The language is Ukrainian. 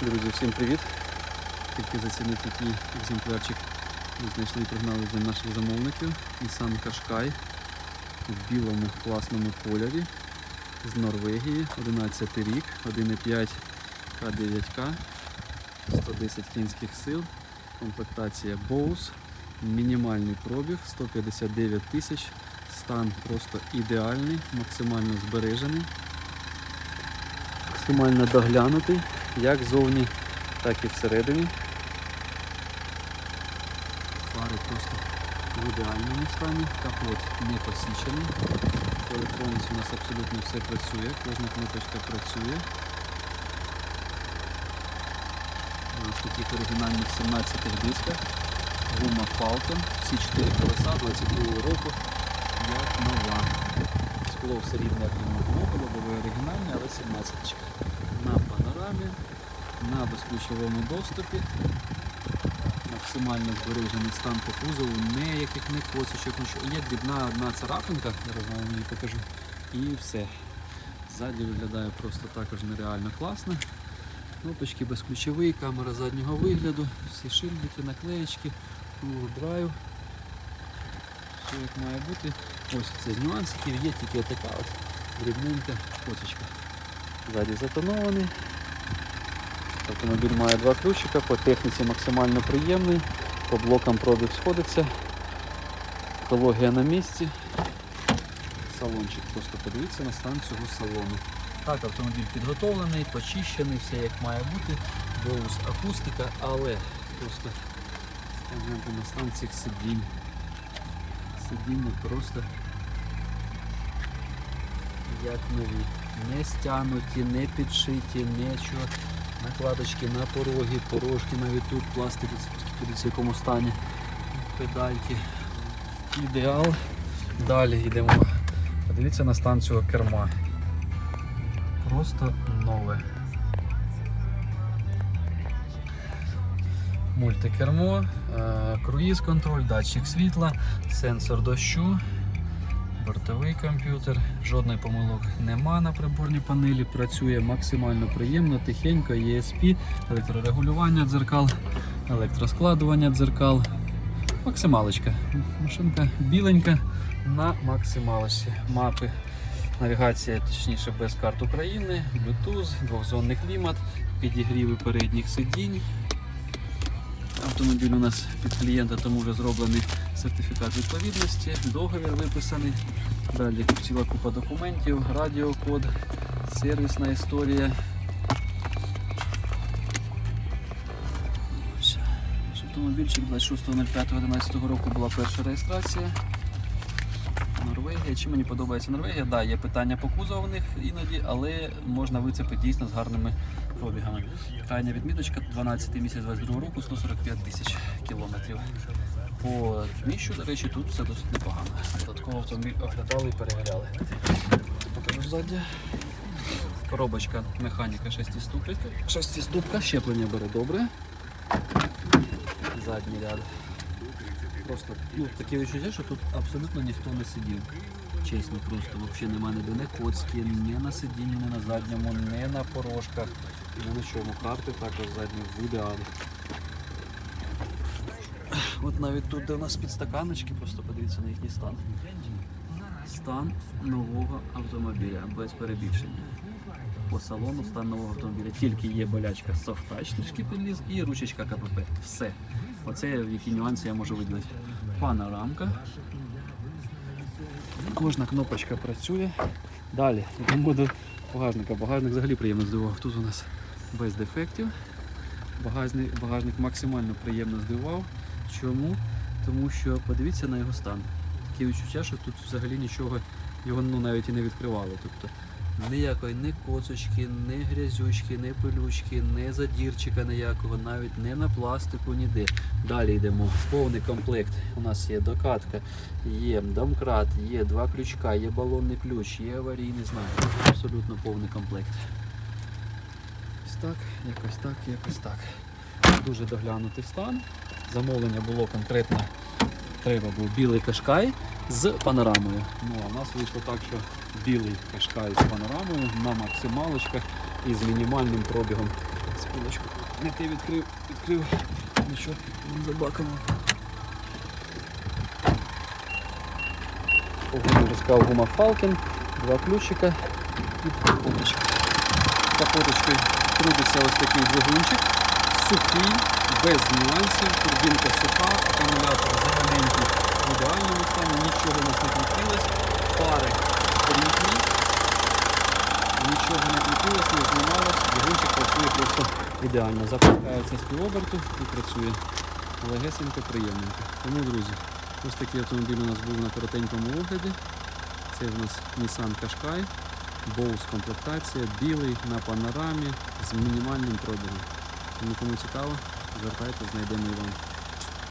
Друзі, всім привіт! Тільки зацінити який екземплярчик ми знайшли і пригнали для наших замовників. Nissan Qashqai в білому класному кольорі з Норвегії, 11 рік, 1,5 К9К, 110 кінських сил, комплектація Bose, мінімальний пробіг 159 тисяч, стан просто ідеальний, максимально збережений. Максимально доглянутий, як ззовні, так і всередині. Фари просто в ідеальному стані, капот не посічений. По електроніці у нас абсолютно все працює, кожна кнопочка працює. Ось таких оригінальних 17 дисках. Гума Falcon, всі 4 колеса 22 року, як нова. Скло все рівне, як йому було, лобове оригінальне, але 17 На панорамі, на безключовому доступі. Максимально збережений стан по кузову, ніяких не косочок, нічого. Є дрібна одна царапинка, зараз вам її покажу. І все. Ззаді виглядає просто також нереально класно. Кнопочки безключові, камера заднього вигляду, всі шильдики, наклеєчки, Drive. Все як має бути. Ось це з нюансиків, є тільки така от дрібненька косочка. Ззаді затонований. Автомобіль має два ключика, по техніці максимально приємний, по блокам пробіг сходиться, екологія на місці. Салончик, просто подивіться на стан цього салону. Так, автомобіль підготовлений, почищений, все як має бути, боус акустика, але просто гляньте на стан цих сидінь. Сидіння просто як нові. Не стянуті, не підшиті, нічого. Накладочки на пороги, порожки навіть тут, пластик, в якому стані, педальки. Ідеал. Далі йдемо. Подивіться на стан цього керма. Просто нове. Мультикермо, е, круїз контроль, датчик світла, сенсор дощу, бортовий комп'ютер, жодних помилок нема на приборній панелі, працює максимально приємно, тихенько, ESP, електрорегулювання дзеркал, електроскладування дзеркал. Максималочка. Машинка біленька на максималочці. Мапи. Навігація, точніше, без карт України, Bluetooth, двохзонний клімат, підігріви передніх сидінь. Автомобіль у нас під клієнта, тому вже зроблений сертифікат відповідності, договір виписаний. Далі ціла купа документів, радіокод, сервісна історія. Автомобільчик 26.05.11 року була перша реєстрація. Норвегія. Чим мені подобається Норвегія? Да, є питання по кузову в них іноді, але можна вицепити дійсно з гарними пробігами. Крайня відміточка 12 місяць 22 року 145 тисяч кілометрів. По міщу, до речі, тут все досить непогано. Додатково автомобіль оглядали і перевіряли. Покажу ззаді. Коробочка механіка 6-ступка. 6-ступка, щеплення бере добре. Задній ряд. Просто ну, таке відчуття, що тут абсолютно ніхто не сидів. Чесно, просто взагалі немає ніде не коцки, ні на сидінні, ні на задньому, ні на порожках, ні на чому. Карти також задні в ідеалі. От навіть тут, де у нас підстаканочки, просто подивіться на їхній стан. Стан нового автомобіля без перебільшення. По салону стан нового автомобіля. Тільки є болячка touch, трішки підліз і ручечка КПП. Все. Оце які нюанси я можу виділити. Панорамка. Кожна кнопочка працює. Далі йдемо до багажника. Багажник взагалі приємно здивував. Тут у нас без дефектів. Багажник, багажник максимально приємно здивував. Чому? Тому що подивіться на його стан. Таке відчуття, що тут взагалі нічого його ну, навіть і не відкривали. Тобто ніякої ні коцочки, ні грязючки, ні пилючки, ні задірчика ніякого, навіть не на пластику, ніде. Далі йдемо. Повний комплект. У нас є докатка, є домкрат, є два ключка, є балонний ключ, є аварійний знак. Абсолютно повний комплект. Ось так, якось так, якось так. Дуже доглянутий стан. Замовлення було конкретно. Треба був білий кашкай з панорамою. Ну а в нас вийшло так, що білий кашкай з панорамою на максималочках і з мінімальним пробігом Секундочку. Не ти відкрив, відкрив. Нічого, не забакано. Вже гума Falcon, два ключика і капоточка. Капоточкою трудиться ось такий двигунчик, сухий, без нюансів, турбінка суха, акумулятор взагалі в ідеальному стані, нічого не крутилось, фари рідні, нічого не крутилось, не знімалось, двигунчик працює просто ідеально. Запускається з півоберту і працює легесенько, приємненько. Тому, друзі, ось такий автомобіль у нас був на коротенькому огляді. Це в нас Nissan Qashqai, Bose комплектація, білий на панорамі з мінімальним пробігом. Тому кому цікаво, звертайте, знайдемо і вам.